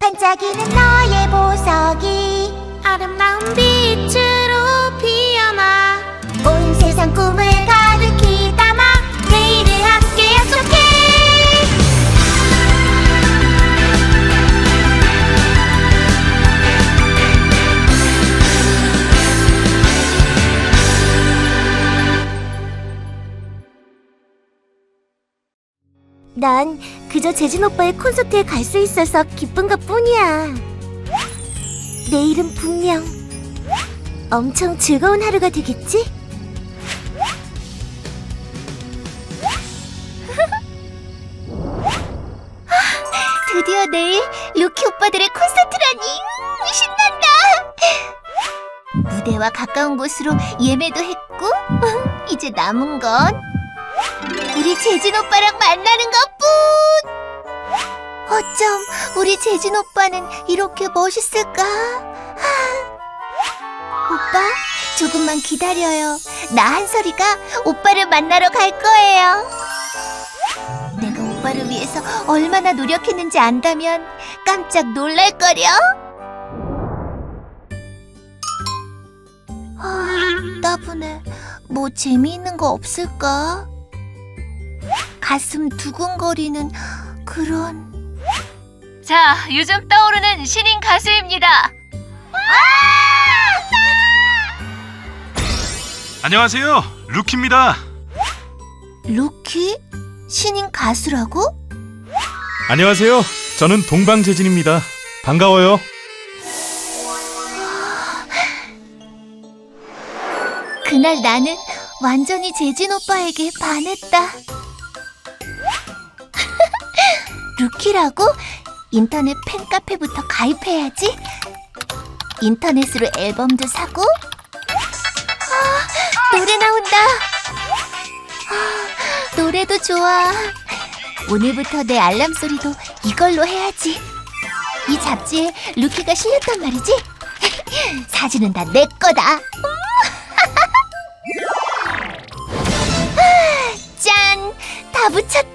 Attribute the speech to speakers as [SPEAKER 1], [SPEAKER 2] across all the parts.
[SPEAKER 1] 반짝이는 너의 보석이 아름다운 빛으로 피어나 온 세상 꿈을 난 그저 재진 오빠의 콘서트에 갈 수 있어서 기쁜 것 뿐이야. 내일은 분명 엄청 즐거운 하루가 되겠지? 드디어 내일 루키 오빠들의 콘서트라니 음, 신난다. 무대와 가까운 곳으로 예매도 했고 음, 이제 남은 건 우리 재진 오빠랑 만나는 것뿐. 어쩜 우리 재진 오빠는 이렇게 멋있을까? 하. 오빠, 조금만 기다려요. 나 한솔이가 오빠를 만나러 갈 거예요. 내가 오빠를 위해서 얼마나 노력했는지 안다면 깜짝 놀랄거려. 아, 따분해. 뭐 재미있는 거 없을까? 가슴 두근거리는 그런
[SPEAKER 2] 자, 요즘 떠오르는 신인 가수입니다.
[SPEAKER 3] 안녕하세요. 루키입니다.
[SPEAKER 1] 루키? 신인 가수라고?
[SPEAKER 3] 안녕하세요. 저는 동방재진입니다. 반가워요.
[SPEAKER 1] 그날 나는 완전히 재진 오빠에게 반했다. 루키라고? 인터넷 팬카페부터 가입해야지. 인터넷으로 앨범도 사고. 아, 노래 나온다. 아, 노래도 좋아. 오늘부터 내 알람 소리도 이걸로 해야지. 이 잡지에 루키가 실렸단 말이지? 사진은 다 내 거다. 짠! 다 붙였다!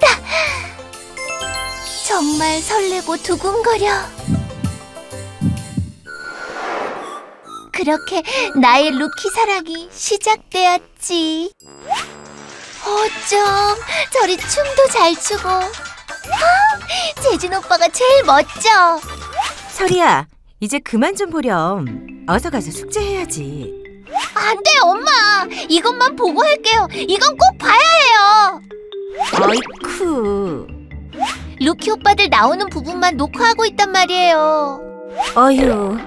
[SPEAKER 1] 정말 설레고 두근거려. 그렇게 나의 루키 사랑이 시작되었지. 어쩜 저리 춤도 잘 추고. 아, 재진 오빠가 제일 멋져.
[SPEAKER 4] 설이야, 이제 그만 좀 보렴. 어서 가서 숙제해야지.
[SPEAKER 1] 안 돼, 엄마! 이것만 보고 할게요. 이건 꼭 봐야 해요.
[SPEAKER 4] 어이쿠.
[SPEAKER 1] 루키 오빠들 나오는 부분만 녹화하고 있단 말이에요.
[SPEAKER 4] 어휴.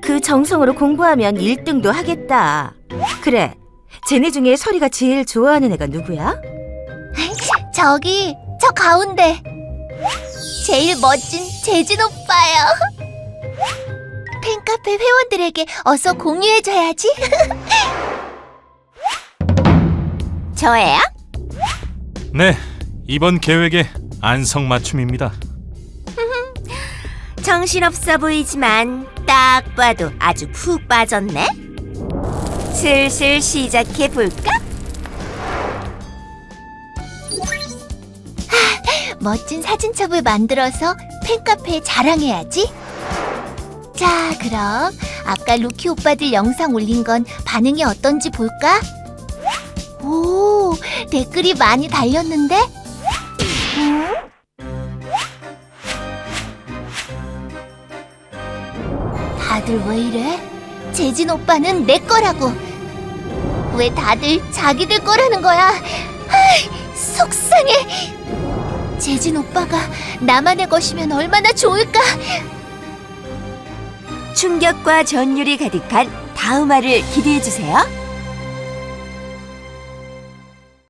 [SPEAKER 4] 그 정성으로 공부하면 1등도 하겠다. 그래. 쟤네 중에 설이가 제일 좋아하는 애가 누구야?
[SPEAKER 1] 저기 저 가운데 제일 멋진 재진 오빠요. 팬카페 회원들에게 어서 공유해줘야지. 저예요?
[SPEAKER 3] 네, 이번 계획의 안성맞춤입니다.
[SPEAKER 4] 정신없어 보이지만 딱 봐도 아주 푹 빠졌네. 슬슬 시작해 볼까?
[SPEAKER 1] 멋진 사진첩을 만들어서 팬카페에 자랑해야지. 자, 그럼 아까 루키 오빠들 영상 올린 건 반응이 어떤지 볼까? 오, 댓글이 많이 달렸는데? 음? 다들 왜 이래? 재진 오빠는 내 거라고. 왜 다들 자기들 거라는 거야? 아이, 속상해. 재진 오빠가 나만의 것이면 얼마나 좋을까?
[SPEAKER 4] 충격과 전율이 가득한 다음 화를 기대해 주세요.